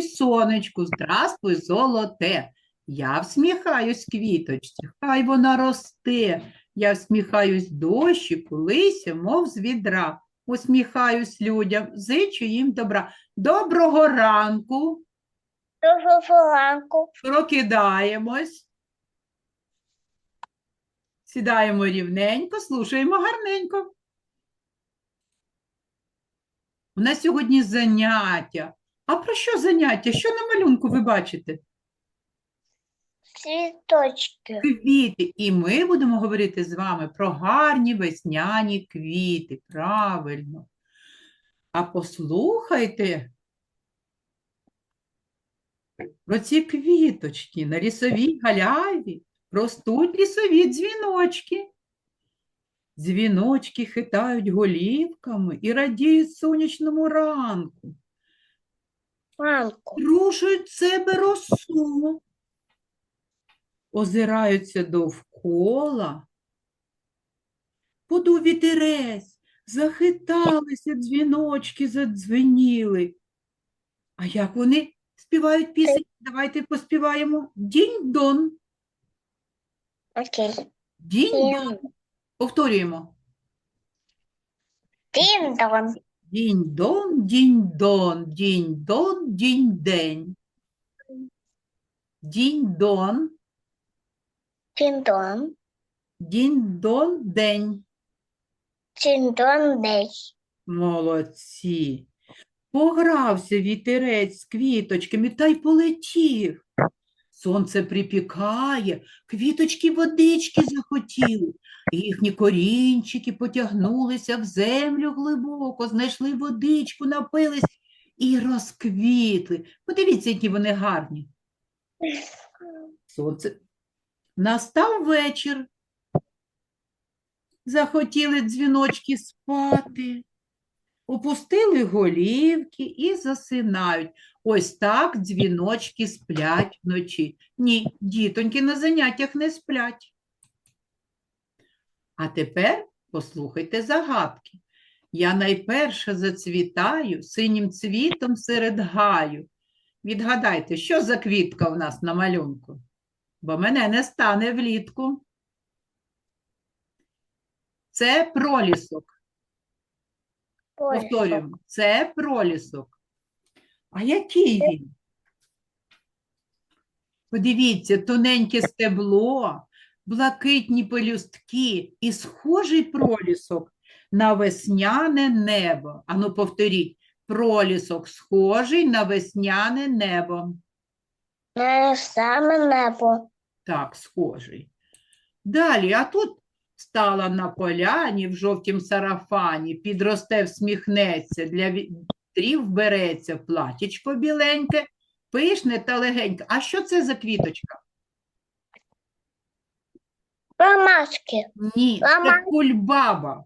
Здравствуй, сонечку, здравствуй, золоте. Я всміхаюсь квіточці, хай вона росте. Я всміхаюсь дощику, лися, мов з відра. Усміхаюсь людям, зичу їм добра. Доброго ранку, Доброго ранку. прокидаємось. Сідаємо рівненько, слушаємо гарненько. У нас сьогодні заняття. А про що заняття? Що на малюнку ви бачите? Цвіточки. Квіти. І ми будемо говорити з вами про гарні весняні квіти. Правильно. А послухайте про ці квіточки на лісовій галяві ростуть лісові дзвіночки. Дзвіночки хитають голівками і радіють сонячному ранку. Ранку. Рушують себе росу, озираються довкола. Подув вітерець, захиталися дзвіночки, задзвеніли. А як вони співають пісень? Давайте поспіваємо. Дінь-дон, Окей. дінь-дон. Повторюємо. Дін-дон. Дінь-дон, дінь-дон, дінь-дон, дінь-день. Дінь-дон, Дін-дон. дінь-дон, день. Дін-дон десь. Молодці. Погрався вітерець з квіточками та й полетів. Сонце припікає, квіточки водички захотіли. Їхні корінчики потягнулися в землю глибоко, знайшли водичку, напились і розквітли. Подивіться, які вони гарні. Сонце. Настав вечір. Захотіли дзвіночки спати. Опустили голівки і засинають. Ось так дзвіночки сплять вночі. Ні, дітоньки на заняттях не сплять. А тепер послухайте загадки. Я найперше зацвітаю синім цвітом серед гаю. Відгадайте, що за квітка в нас на малюнку? Бо мене не стане влітку. Це пролісок. Повторюємо, це пролісок. А який він? Подивіться, тоненьке стебло, блакитні пелюстки і схожий пролісок на весняне небо. Ану, повторіть, пролісок схожий на весняне небо. На саме небо. Так, схожий. Далі, а тут стала на поляні в жовтім сарафані, підросте, всміхнеться, для вітрів береться платічко біленьке, пишне та легеньке. А що це за квіточка? Ромашки. Ні, це Роман. кульбаба.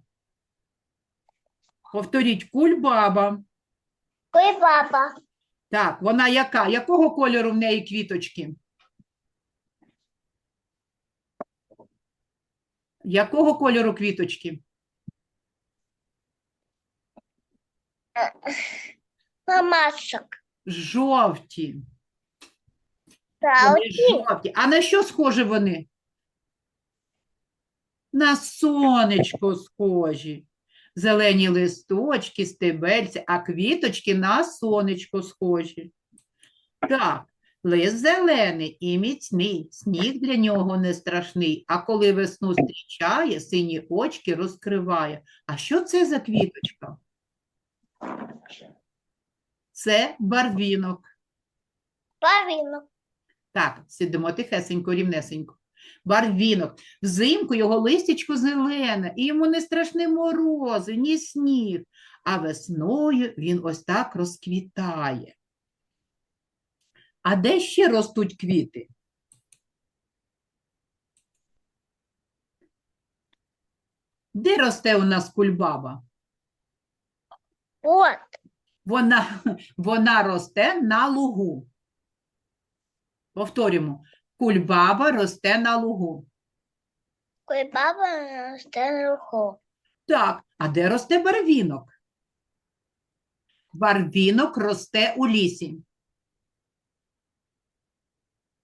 Повторіть, кульбаба. Ой, папа. Так, вона яка? Якого кольору в неї квіточки? Якого кольору квіточки? Ромашок. Жовті. Вони жовті. А на що схожі вони? На сонечко схожі. Зелені листочки, стебельці, а квіточки на сонечко схожі. Так, лист зелений і міцний, сніг для нього не страшний, а коли весну зустрічає, сині очки розкриває. А що це за квіточка? Це барвінок. Павінок. Так, сидимо тихесенько, рівнесенько. Барвінок. Взимку його листячко зелене, і йому не страшні морози, ні сніг. А весною він ось так розквітає. А де ще ростуть квіти? Де росте у нас кульбаба? От. Вона, вона росте на лугу. Повторюємо, кульбаба росте на лугу. Папа росте руху. Так, а де росте барвінок? Барвінок росте у лісі.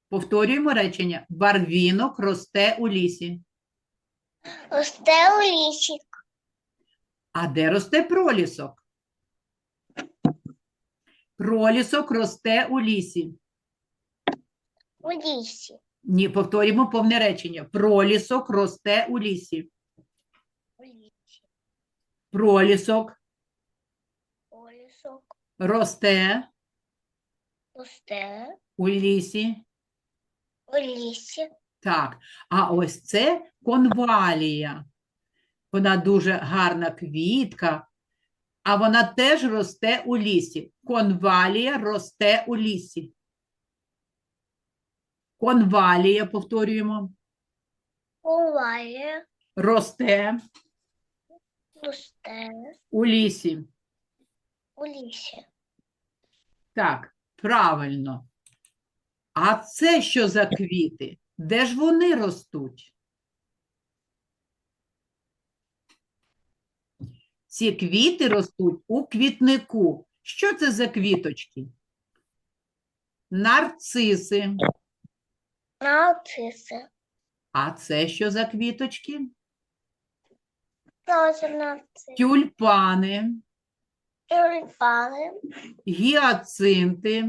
Повторюємо речення. Барвінок росте у лісі. Росте у лісі. А де росте пролісок? Пролісок росте у лісі. У лісі. Ні, повторюємо повне речення. Пролісок росте у лісі. У лісі. Пролісок У лісок. росте Росте у лісі. у лісі. Так, а ось це конвалія. Вона дуже гарна квітка, а вона теж росте у лісі. Конвалія росте у лісі. Конвалія, повторюємо, Буває. росте Росте у лісі. у лісі. Так, правильно. А це що за квіти? Де ж вони ростуть? Ці квіти ростуть у квітнику. Що це за квіточки? Нарциси. Нарциси. А це що за квіточки? Тоже нарциси. Тюльпани, Тюльпани. гіацинти.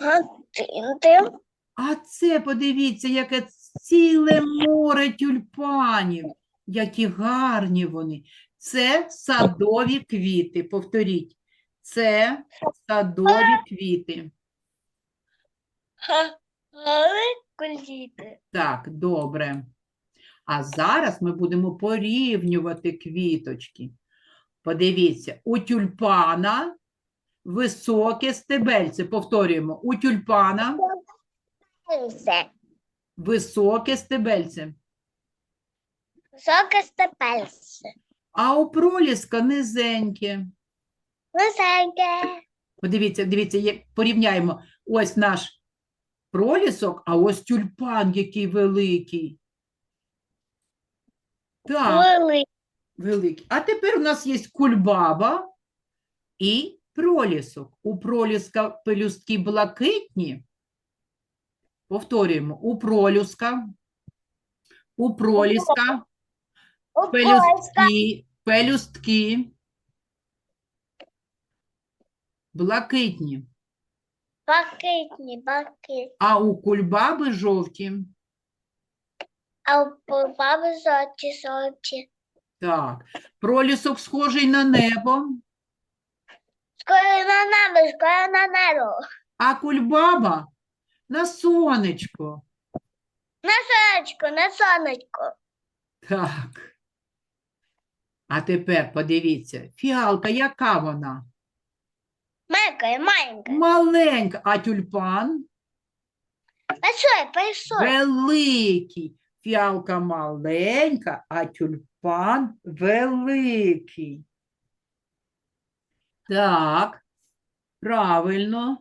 Гатинти. А це, подивіться, яке ціле море тюльпанів. Які гарні вони. Це садові квіти. Повторіть. Це садові квіти. Куліти. Так, добре. А зараз ми будемо порівнювати квіточки. Подивіться, у тюльпана високе стебельце. Повторюємо, у тюльпана високе стебельце. Високе степельце. А у проліска низеньке. Високе. Подивіться, дивіться, як порівняємо. Ось наш пролісок, а ось тюльпан, який великий. Так, Великий. великий. А тепер у нас є кульбаба і пролісок. У проліска пелюстки блакитні. Повторюємо, у пролюска, у проліска У польська. пелюстки, пелюстки блакитні. Блакитні, блакитні. А у кульбаби жовті. А у баби зоті, зоті. Так. Пролісок схожий на небо, Скоро на небо, скоро на небо. а кульбаба на сонечко. На сонечко, на сонечко. Так. А тепер подивіться, фіалка, яка вона? Маленькая, маленькая. Маленька, а тюльпан Большой, большой. великий. Фіалка маленька, а тюльпан великий. Так, правильно.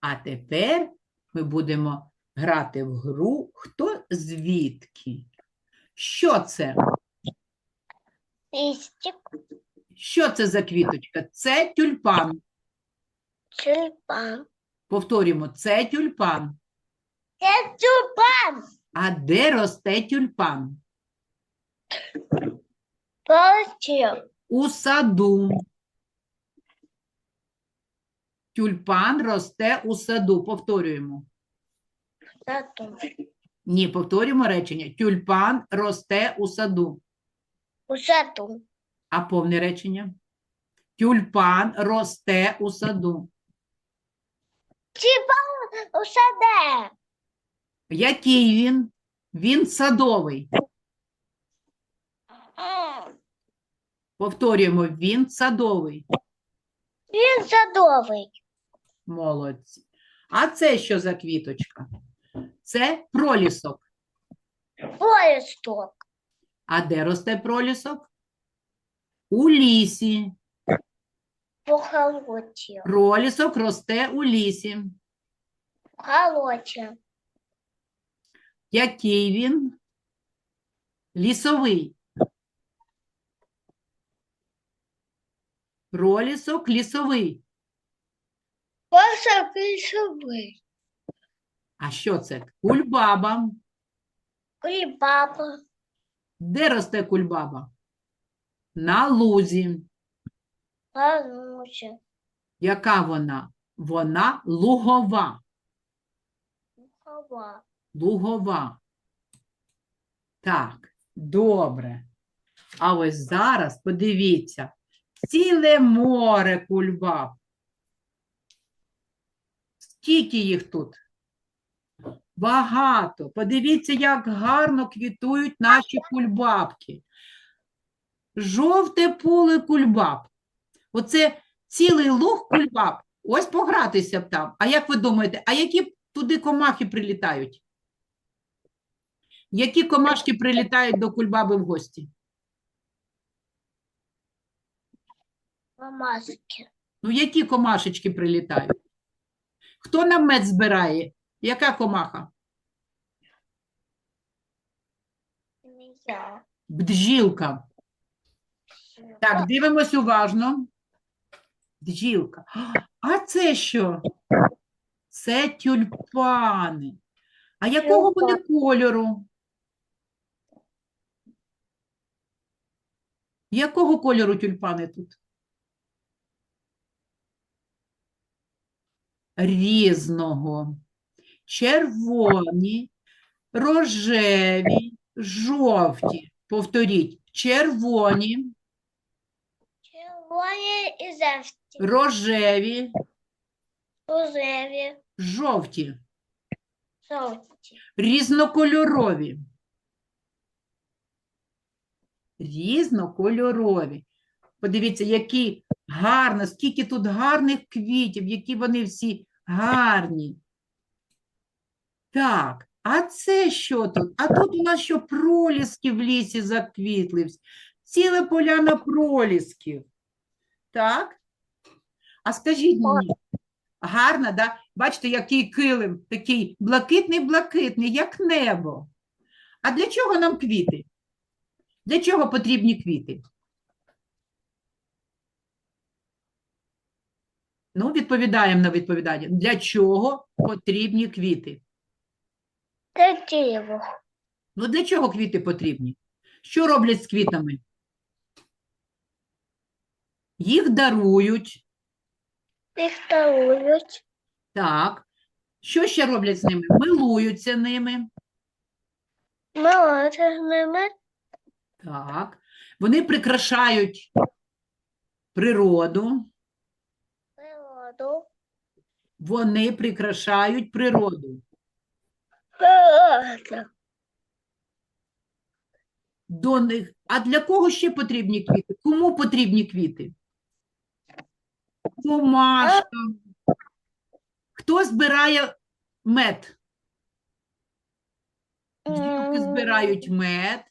А тепер ми будемо грати в гру «Хто звідки?». Що це? Листик, Що це за квіточка? Це тюльпан. тюльпан. Повторюємо, це тюльпан. Это тюльпан. А де росте тюльпан? Получил. У саду. Тюльпан росте у саду. Повторюємо. Зато. Ні, повторюємо речення. Тюльпан росте у саду. У саду. А повне речення? Тюльпан росте у саду. Тюльпан у саде. Який він? Він садовий. Повторюємо, він садовий. Він садовий. Молодці. А це що за квіточка? Це пролісок. Поїздок. А де росте пролісок? У лісі. По. Пролісок росте у лісі. Холоті. Який він? Лісовий. Пролісок лісовий. Паша пішовий. А що це? Кульбаба. Папа. Де росте кульбаба? На лузі. Пануче. Яка вона? Вона лугова. Хова. Лугова. Так, добре. А ось зараз подивіться, ціле море кульбаб. Скільки їх тут? Багато. Подивіться, як гарно квітують наші кульбабки. Жовте поле кульбаб. Оце цілий луг кульбаб. Ось погратися б там. А як ви думаєте, а які туди комахи прилітають? Які комашки прилітають до кульбаби в гості? Мамаски. Ну, які комашечки прилітають? Хто нам мед збирає? Яка комаха? Я. Бджілка. Так, дивимось уважно. Бджілка. А це що? Це тюльпани. А якого вони кольору? Якого кольору тюльпани тут? Різного. Червоні, рожеві, жовті. Повторіть. Червоні, Червоні і зевсті. рожеві, Рожеві. жовті, Жовті. різнокольорові. Різнокольорові. Подивіться, які гарно, скільки тут гарних квітів, які вони всі гарні. Так, а це що тут? А тут у нас що проліски в лісі заквітли. Ціле поляна пролісків. Так? А скажіть мені, гарно, да? Бачите, який килим, такий блакитний-блакитний, як небо. А для чого нам квіти? Для чого потрібні квіти? Ну, відповідаємо на відповідання. Для чого потрібні квіти? Це дерево. Ну, для чого квіти потрібні? Що роблять з квітами? Їх дарують. Їх дарують. Так. Що ще роблять з ними? Милуються ними. Ми з ними. Так. Вони прикрашають природу. Природу. Вони прикрашають природу. Природу. До них. А для кого ще потрібні квіти? Кому потрібні квіти? Комашкам. Хто збирає мед? Бджілки збирають мед,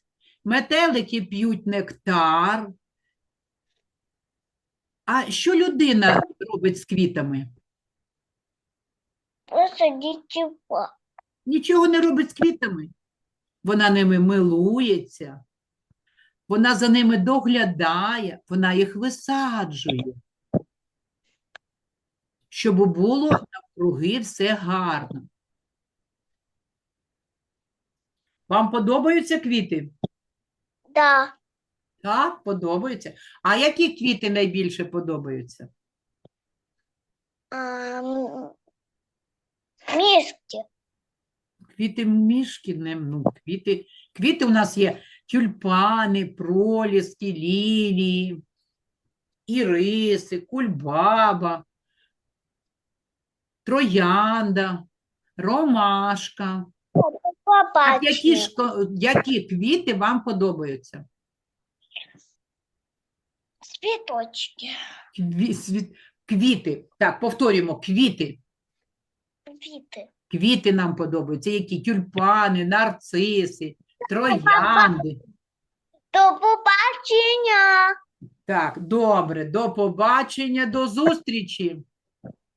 метелики п'ють нектар. А що людина робить з квітами? Просто нічого. Нічого не робить з квітами. Вона ними милується, вона за ними доглядає, вона їх висаджує, щоб було навкруги все гарно. Вам подобаються квіти? Да. Так, подобаються. А які квіти найбільше подобаються? Мішки. Квіти мішкінем, ну, квіти, квіти у нас є тюльпани, проліски, лілії, іриси, кульбаба, троянда, ромашка. Які, ж, ко- які квіти вам подобаються? Цвіточки. Кві, світ- квіти. Так, повторюємо, квіти. Квіти. Квіти нам подобаються. Які? Тюльпани, нарциси, троянди. До побачення. Так, добре, до побачення, до зустрічі.